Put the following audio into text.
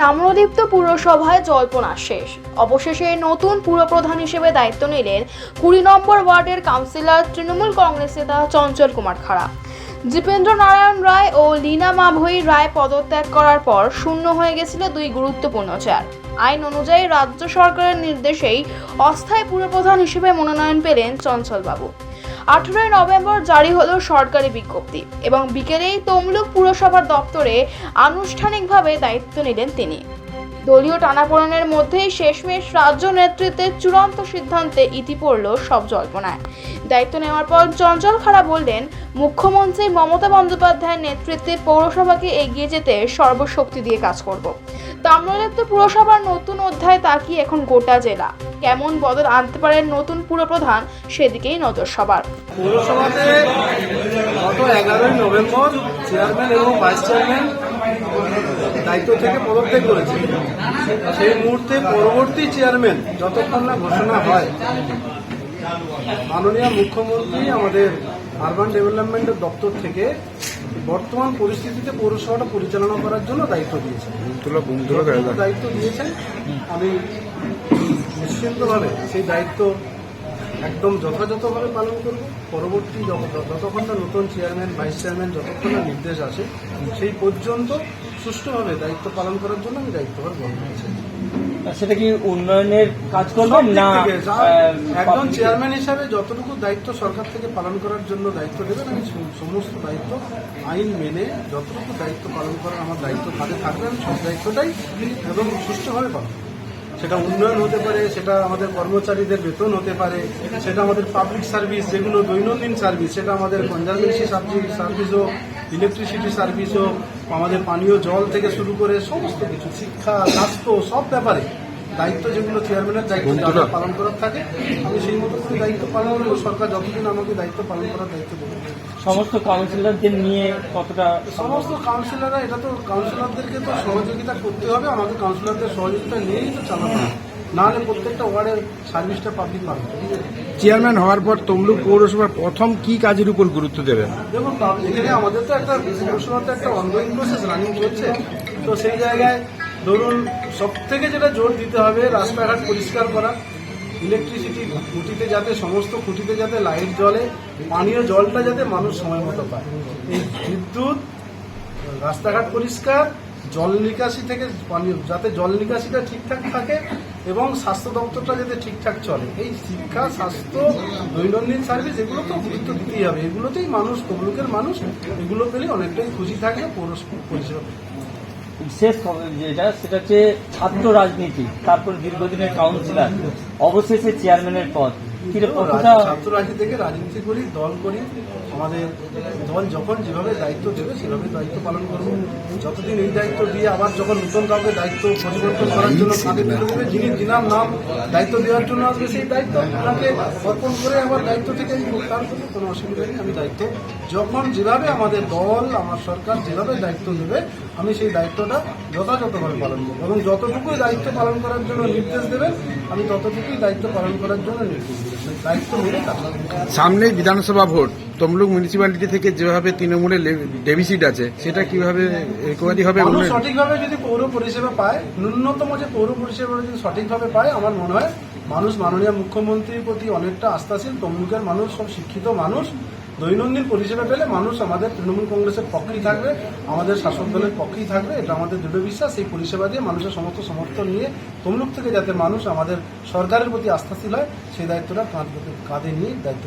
তাম্রদীপ্ত পুরসভায় জল্পনা শেষ। অবশেষে নতুন পুরপ্রধান হিসেবে দায়িত্ব নিলেন কুড়ি নম্বর ওয়ার্ডের কাউন্সিলর তৃণমূল কংগ্রেস নেতা চঞ্চল কুমার খাড়া। জিতেন্দ্র নারায়ণ রায় ও লীনা মাভৈ রায় পদত্যাগ করার পর শূন্য হয়ে গেছিল দুই গুরুত্বপূর্ণ চেয়ার। আইন অনুযায়ী রাজ্য সরকারের নির্দেশেই অস্থায়ী পুরপ্রধান হিসেবে মনোনয়ন পেলেন চঞ্চলবাবু। আঠেরোই নভেম্বর জারি হলো সরকারি বিজ্ঞপ্তি এবং বিকেলেই তমলুক পুরসভার দপ্তরে আনুষ্ঠানিকভাবে দায়িত্ব নিলেন তিনি। দলীয় টানাপোড়েনের মধ্যেই শেষমেশ রাজ্য নেতৃত্বের চূড়ান্ত সিদ্ধান্তে ইতি পড়ল সব জল্পনায়। দায়িত্ব নেওয়ার পর চঞ্চল খাড়া বললেন, মুখ্যমন্ত্রী মমতা বন্দ্যোপাধ্যায়ের নেতৃত্বে পৌরসভাকে এগিয়ে যেতে সর্বশক্তি দিয়ে কাজ করব। তাম্রলিপ্ত পুরসভার নতুন অধ্যায় তাকিয়ে এখন গোটা জেলা? কেমন বদল আনতে পারেন নতুন পুরপ্রধান সেদিকেই নজর সবার। পৌরসভাতে গত এগারোই নভেম্বর চেয়ারম্যান এবং ভাইস চেয়ারম্যান দায়িত্ব থেকে পদত্যাগ করেছে। সেই মুহূর্তে পরবর্তী চেয়ারম্যান যতক্ষণ না ঘোষণা হয় মাননীয় মুখ্যমন্ত্রী আমাদের আরবান ডেভেলপমেন্টের দপ্তর থেকে বর্তমান পরিস্থিতিতে পৌরসভাটা পরিচালনা করার জন্য দায়িত্ব দিয়েছেন। দায়িত্ব দিয়েছেন আমি নিশ্চিন্তভাবে সেই দায়িত্ব একদম যথাযথভাবে পালন করব। পরবর্তী যতক্ষণ না নতুন চেয়ারম্যান ভাইস চেয়ারম্যান যতক্ষণ না নির্দেশ আসে সেই পর্যন্ত সুষ্ঠুভাবে দায়িত্ব পালন করার জন্য আমি দায়িত্বভার গ্রহণ করেছি। সেটা কি উন্নয়নের কাজ করবেন না থেকে, একজন চেয়ারম্যান হিসাবে যতটুকু দায়িত্ব সরকার থেকে পালন করার জন্য দায়িত্ব দেবেন আমি সমস্ত দায়িত্ব আইন মেনে যতটুকু দায়িত্ব পালন করার আমার দায়িত্ব কাঁধে থাকবে আমি সব দায়িত্বটাই এবং সুষ্ঠুভাবে পালন করব। সেটা উন্নয়ন হতে পারে, সেটা আমাদের কর্মচারীদের বেতন হতে পারে, সেটা আমাদের পাবলিক সার্ভিস যেগুলো দৈনন্দিন সার্ভিস সেটা আমাদের কনজারভেন্সি সার্ভিস হোক ইলেকট্রিসিটি সার্ভিস হোক, আমাদের পানীয় জল থেকে শুরু করে সমস্ত কিছু, শিক্ষা, স্বাস্থ্য, সব ব্যাপারে দায়িত্ব যেগুলো চেয়ারম্যানের দায়িত্ব পালন করার থাকে। আমি সেই মতো করে দায়িত্ব পালন করব। সরকার যতদিন আমাকে দায়িত্ব পালন করার দায়িত্ব দেবে। সমস্ত কাউন্সিলরদের নিয়ে কতটা সমস্ত কাউন্সিলররা এটা তো কাউন্সিলরদেরকে তো সহযোগিতা করতে হবে। আমাদের কাউন্সিলরদের সহযোগিতা নিয়েই তো চালাতে হবে। নাহলে প্রত্যেকটা ওয়ার্ডের সার্ভিসটা পাবলিক পাবে। চেয়ারম্যান হওয়ার পর তমলুক পৌরসভার প্রথম কি কাজের উপর গুরুত্ব দেবেন? দেখুন এখানে আমাদের তো একটা পৌরসভাতে একটা অনগোয়িং প্রসেস রানিং চলছে। তো সেই জায়গায় ধরুন সব থেকে যেটা জোর দিতে হবে, রাস্তাঘাট পরিষ্কার করা ইলেকট্রিসিটি খুঁটিতে যাতে, সমস্ত খুঁটিতে যাতে লাইট জ্বলে, পানীয় জলটা যাতে মানুষ সময় মতো পায়। এই বিদ্যুৎ, রাস্তাঘাট পরিষ্কার, জল নিকাশি থেকে পানীয়, যাতে জল নিকাশিটা ঠিকঠাক থাকে এবং স্বাস্থ্য দপ্তরটা যাতে ঠিকঠাক চলে। এই শিক্ষা, স্বাস্থ্য, দৈনন্দিন সার্ভিস এগুলো তো গুরুত্ব দিতেই হবে। এগুলোতেই মানুষ তমলুকের মানুষ এগুলো পেলে অনেকটাই খুশি পৌরসভা পরিষেবা। শেষ খবর যেটা সেটা হচ্ছে ছাত্র রাজনীতি তারপর দীর্ঘদিনের কাউন্সিলর অবশেষে চেয়ারম্যানের পদ। ছাত্র রাজনীতি থেকে রাজনীতি করি দল করি আমাদের দল যখন যেভাবে দায়িত্ব দেবে সেভাবে দায়িত্ব পালন করব। যতদিন এই দায়িত্ব দিয়ে আবার যখন নতুন কাউকে দায়িত্ব পরিবর্তন করার জন্য যিনি দিনার নাম দায়িত্ব দেওয়ার জন্য আসবে সেই দায়িত্ব ওনাকে অর্পণ করে আমার দায়িত্ব থেকে আমি প্রত্যাহার করব কোনো অসুবিধা নেই আমি দায়িত্ব যখন যেভাবে আমাদের দল আমার সরকার যেভাবে দায়িত্ব দেবে আমি সেই দায়িত্বটা যথাযথভাবে পালন করব এবং যতটুকুই দায়িত্ব পালন করার জন্য নির্দেশ দেবেন আমি ততটুকুই দায়িত্ব পালন করার জন্য নির্দেশ দেবেন দায়িত্ব মেনে সামনেই বিধানসভা ভোট। তমলুক মিউনিসিপ্যালিটি থেকে যেভাবে তৃণমূলের ডেভিসিট আছে সেটা কীভাবে রিকভারি হবে সঠিকভাবে যদি পৌর পরিষেবা পায় ন্যূনতম যে পৌর পরিষেবা যদি সঠিকভাবে পায় আমার মনে হয় মানুষ মাননীয় মুখ্যমন্ত্রীর প্রতি অনেকটা আস্থাশীল তমলুকের মানুষ সব শিক্ষিত মানুষ দৈনন্দিন পরিষেবা পেলে মানুষ আমাদের তৃণমূল কংগ্রেসের পক্ষেই থাকবে, আমাদের শাসক দলের পক্ষেই থাকবে, এটা আমাদের দৃঢ় বিশ্বাস। এই পরিষেবা দিয়ে মানুষের সমস্ত সমর্থন নিয়ে তমলুক থেকে যাতে মানুষ আমাদের সরকারের প্রতি আস্থাশীল হয়, সেই দায়িত্বটা কাঁধে নিয়ে দায়িত্ব